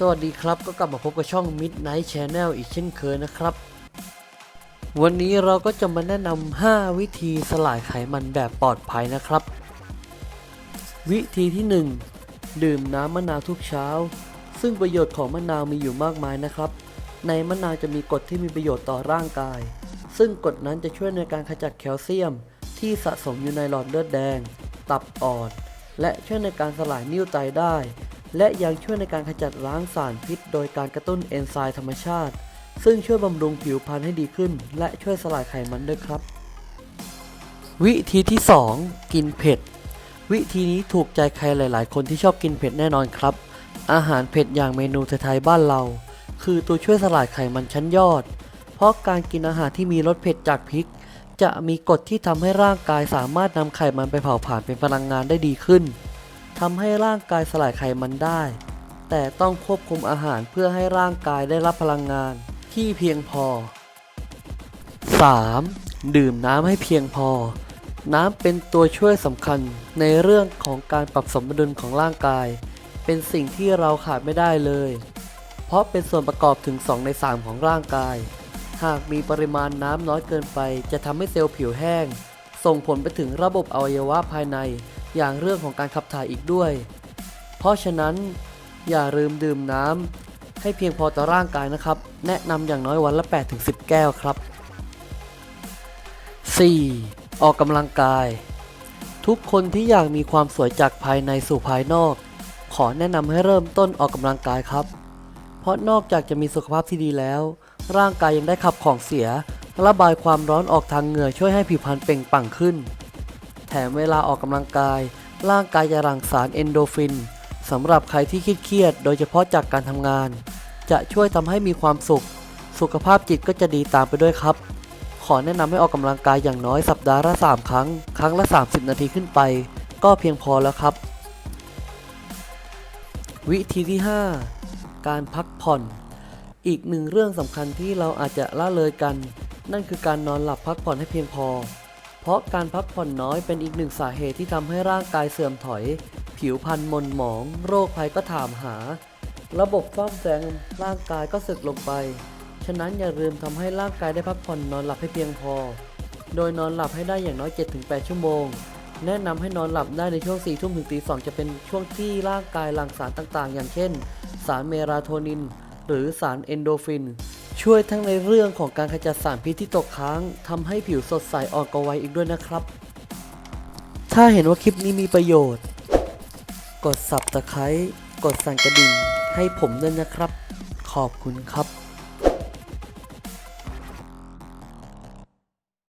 สวัสดีครับก็กลับมาพบกับช่อง Midnight Channel อีกเช่นเคยนะครับ วันนี้เราก็จะมาแนะนำ 5 วิธีสลายไขมันแบบปลอดภัยนะครับ วิธีที่ 1 ดื่มน้ำมะนาวทุกเช้า ซึ่งประโยชน์ของมะนาวมีอยู่มากมายนะครับ ในมะนาวจะมีกรดที่มีประโยชน์ต่อร่างกาย ซึ่งกรดนั้นจะช่วยในการขจัดแคลเซียม ที่สะสมอยู่ในหลอดเลือดแดง ตับอ่อน และช่วยในการสลายนิ่วไตได้ และยังช่วยในการขจัดล้างสารพิษ โดยการกระตุ้นเอนไซม์ธรรมชาติ ซึ่งช่วยบำรุงผิวพรรณให้ดีขึ้น และช่วยสลายไขมันด้วยครับ วิธีที่ 2 กินเผ็ด วิธีนี้ถูกใจใครหลาย ๆ คนที่ชอบกินเผ็ดแน่นอนครับ อาหารเผ็ดอย่างเมนูไทยๆบ้านเรา คือตัวช่วยสลายไขมันชั้นยอด เพราะการกินอาหารที่มีรสเผ็ดจากพริก จะมีกรดที่ทำให้ร่างกายสามารถนำไขมันไปเผาผลาญเป็นพลังงานได้ดีขึ้น ทำให้ร่างกายสลายไขมันได้ แต่ต้องควบคุมอาหารเพื่อให้ร่างกายได้รับพลังงานที่เพียงพอ 3. ดื่มน้ำให้เพียงพอ น้ำเป็นตัวช่วยสำคัญในเรื่องของการปรับสมดุลของร่างกาย เป็นสิ่งที่เราขาดไม่ได้เลย เพราะเป็นส่วนประกอบถึง 2 ใน 3 ของร่างกาย หากมีปริมาณน้ำน้อยเกินไป จะทำให้เซลล์ผิวแห้ง ส่งผลไปถึงระบบอวัยวะภายใน อย่างเรื่องของการขับถ่ายอีกด้วย เพราะฉะนั้นอย่าลืมดื่มน้ำให้เพียงพอต่อร่างกายนะครับ แนะนำอย่างน้อยวันละ 8-10 แก้วครับ 4. ออกกำลังกาย ทุกคนที่อยากมีความสวยจากภายในสู่ภายนอก ขอแนะนำให้เริ่มต้นออกกำลังกายครับ เพราะนอกจากจะมีสุขภาพที่ดีแล้ว ร่างกายยังได้ขับของเสีย ระบายความร้อนออกทางเหงื่อช่วยให้ผิวพรรณเปล่งปลั่งขึ้น แถมเวลาออกกำลังกาย ร่างกายจะหลั่งสารเอนโดฟินสำหรับใครที่เครียดโดยเฉพาะจากการทำงาน จะช่วยทำให้มีความสุข สุขภาพจิตก็จะดีตามไปด้วยครับ ขอแนะนำให้ออกกำลังกายอย่างน้อยสัปดาห์ละ 3 ครั้ง ครั้งละ 30 นาทีขึ้นไป ก็เพียงพอแล้วครับ วิธีที่ 5 การพักผ่อน อีกหนึ่งเรื่องสำคัญที่เราอาจจะละเลยกัน นั่นคือการนอนหลับพักผ่อนให้เพียงพอ เพราะการพักผ่อนน้อยเป็นอีกหนึ่งสาเหตุที่ทำให้ร่างกายเสื่อมถอย ผิวพรรณหมนหมอง โรคภัยก็ถามหา ระบบซ่อมแซมร่างกายก็สึกลงไป ฉะนั้นอย่าลืมทำให้ร่างกายได้พักผ่อนนอนหลับให้เพียงพอ โดยนอนหลับให้ได้อย่างน้อย 7-8 ชั่วโมง แนะนำให้นอนหลับได้ในช่วง4ทุ่มถึงตี2จะเป็นช่วงที่ร่างกายหลั่งสารต่างๆ อย่างเช่น สารเมลาโทนิน หรือสารเอนโดฟิน ช่วยทั้งในเรื่องของการขจัดสารพิษที่ตกค้างทำให้ผิวสดใสอ่อนกว่าวัยอีกด้วยนะครับ ถ้าเห็นว่าคลิปนี้มีประโยชน์ กด subscribe กดสั่นกระดิ่งให้ผมด้วยนะครับ ขอบคุณครับ